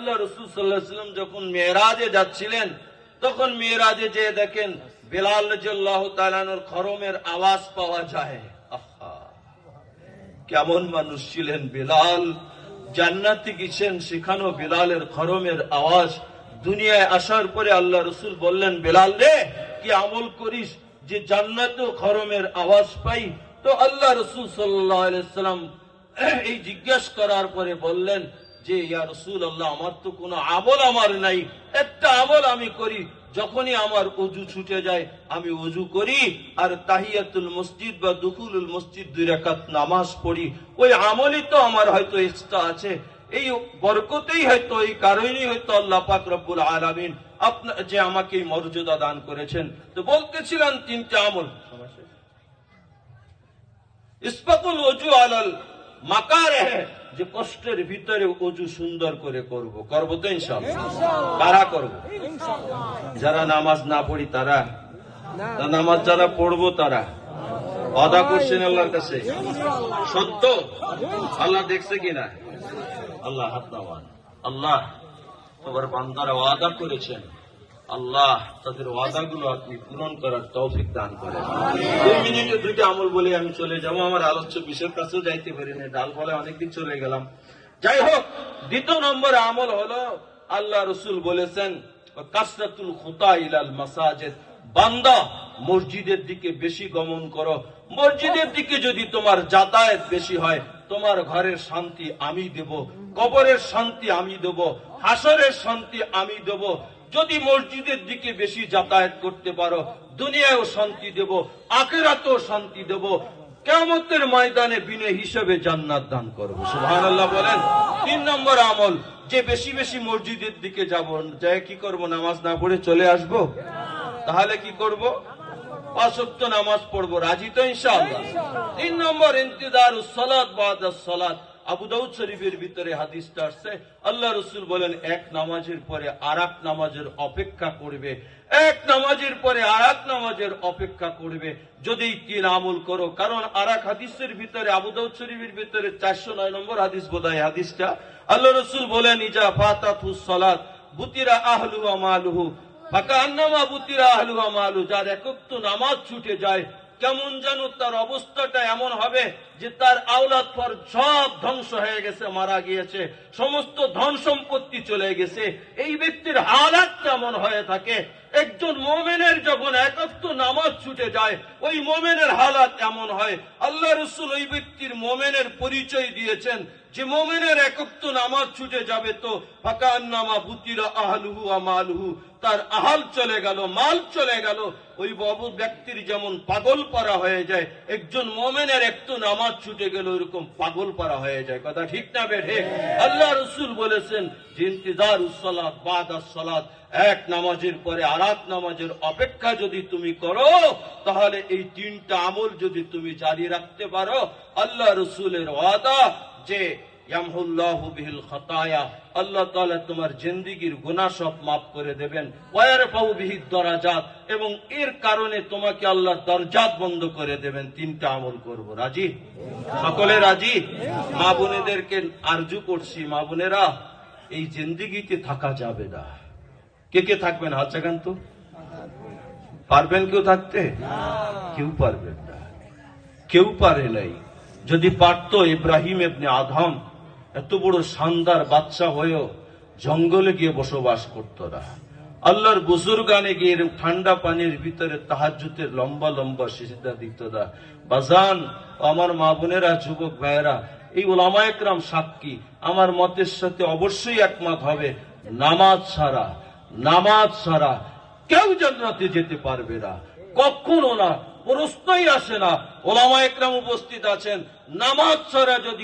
আল্লাহ রসুল সাল্লাম যখন মেয়েরাজে যাচ্ছিলেন, তখন মেয়েরাজে যে দেখেন বেলাল খরমের আওয়াজ পাওয়া যায়। কেমন মানুষ ছিলেন বেলাল। জান্নাতে গেছেন, সেখানেও বেলালের খরমের আওয়াজ। দুনিয়ায় আসার পরে আল্লাহ রসুল বললেন, বেলাল রে, কি আমল করিস যে জান্নাতেও খরমের আওয়াজ পাই? তো আল্লাহ রসুল সাল্লাম এই জিজ্ঞেস করার পরে বললেন যে ইয়া রসুল আল্লাহ আমার তো কোনো আমল আমার নাই। একটা আমল আমি করি যখনই আমার অজু ছুটে যায় আমি অজু করি আর তাহিয়াতুল মসজিদ বা দুকুলুল মসজিদ দুই রাকাত নামাজ পড়ি। ওই আমলই তো আমার হয়তো এক্সট্রা আছে। এই বরকতেই হয়তো এই কারণেই হয়তো আল্লাহ পাক রব্বুল আলামিন আপনার যে আমাকে এই মর্যাদা দান করেছেন। তো বলতেছিলেন তিনটা আমল। ইস্পাতুল অজু আলাল মাকার। যে কষ্টের ভিতরে অজু সুন্দর করে করব। করব তো ইনশাল্লাহ। কারা করব? যারা নামাজ না পড়ি তারা? নামাজ যারা পড়ব তারা? অদা করছেন আল্লাহর কাছে? সত্য? আল্লাহ দেখছে কিনা আল্লাহ হাত নামান। আল্লাহ তোমার বান্দারা ওয়াদা করেছেন। আল্লাহ তাদের ওয়াদাগুলো আপনি পূরণ করার তৌফিক দান করেন। দুই মিনিটে দুইটা আমল বলে আমি চলে যাব। আমার আলোচ্য বিষয়ের কাছেও যাইতে পারি না ডাল ফলে অনেকদিন চলে গেলাম। যাই হোক, দ্বিতীয় নম্বর আমল হলো আল্লাহ রসুল বলেছেন, কাসরাতুল খুতা ইলাল মাসাজেদ। বান্দা মসজিদের দিকে বেশি গমন করো। মসজিদের দিকে যদি তোমার যাতায়াত বেশি হয়, তোমার ঘরের শান্তি আমি দেব, কবরের শান্তি আমি দেব, হাসরের শান্তি আমি দেব যদি মসজিদের দিকে বেশি যাতায়াত করতে পারো, দুনিয়ায়ও শান্তি দেব, আখেরাতেও শান্তি দেব কেমতের ময়দানে বিনে হিসেবে জান্নাত দান করব। সুহান আল্লাহ বলেন, তিন নম্বর আমল, যে বেশি বেশি মসজিদের দিকে যাব যাই কি করব, নামাজ না পড়ে চলে আসব? তাহলে কি করব? পাঁচক্ত নামাজ পড়ব, রাজি তো ইনশাআল্লাহ। তিন নম্বর ইন্তিদার সলাদ বাদ সলাদ আবু দাউদ শরীফের ভিতরে হাদিসটা আসছে, আল্লাহ রসুল বলেন, এক নামাজের পরে আর নামাজের অপেক্ষা করবে। এক নামাজের পরে আর নামাজের অপেক্ষা করবে। যদি তিন আমল করো, কারণ আর হাদিসের ভিতরে, আবু দাউদ শরীফের ভিতরে চারশো নয় নম্বর হাদিস বোধ হাদিসটা। আল্লাহ রসুল বলেন, ইজা বুতিরা আহলু মালুহু। ফাঁকা আন্নামা বুতিরা আহলু মালু যার একক নামাজ ছুটে যায় কেমন যেন তার অবস্থাটা এমন হবে যে তার আওলাদ পর সব ধ্বংস হয়ে গেছে, মারা গিয়েছে, সমস্ত ধন সম্পত্তি চলে গেছে। এই ব্যক্তির হালাত কেমন হয়ে থাকে? একজন মোমেনের যখন একাত্ম নামাজ ছুটে যায়, ওই মোমেনের হালাত এমন হয়। আল্লাহ রসুল ওই ব্যক্তির মোমেনের পরিচয় দিয়েছেন। যে মোমেনের একত্ব নামাজ ছুটে যাবে তো ফাঁকা নামা বুতিরা আহলুহু আমালুহু তার আহাল চলে গেল, মাল চলে গেল। ওই বাবু ব্যক্তির যেমন পাগল পারা হয়ে যায়, একজন মোমেনের একটু নামাজ ছুটে গেল ওইরকম পাগল পারা হয়ে যায়। কথা ঠিক না বেঠে আল্লাহ রসুল বলেছেন, যে ইন্তিজার উসলাদ বাদ সলাদ এক নামাজের পরে আর নামাজের অপেক্ষা যদি তুমি করো, তাহলে এই তিনটা আমল যদি তুমি জারি রাখতে পারো, আল্লাহ রসুলের ওয়াদা যে আল্লাহ তোমার জিন্দেগীর সব করে দেবেন। দরাজাত এবং এর কারণে তোমাকে আল্লাহ দরজাত বন্ধ করে দেবেন। তিনটা আমল করব। রাজি? সকলে রাজি? মা বোনেদেরকে আরজু করছি। মা বোনেরা এই জিন্দেগিতে থাকা যাবে না। কে কে থাকবেন? হাত জাগান তো। পারবেন কেউ থাকতে? কেউ পারবেন না। কেউ পারে নাই। যদি পারত ইব্রাহিম এবনে আধম এত বড় শানদার বাচ্চা হয়েও জঙ্গলে গিয়ে বসবাস করত না। আল্লাহর বুজুর্গানে গিয়ে ঠান্ডা পানির ভিতরে তাহাজুতের লম্বা লম্বা সিজদা দিত না। বাজান আমার মা বোনেরা, যুবক ভাইয়েরা, এই ওলামায়করাম সাক্ষী, আমার মতের সাথে অবশ্যই একমত হবে, নামাজ ছাড়া নামাজ ছাড়া কেউ জান্নাতে যেতে পারবে না। কখনো না প্রশ্নই আসে না। ওলামা একরাম উপস্থিত আছেন। নামাজ ছাড়া যদি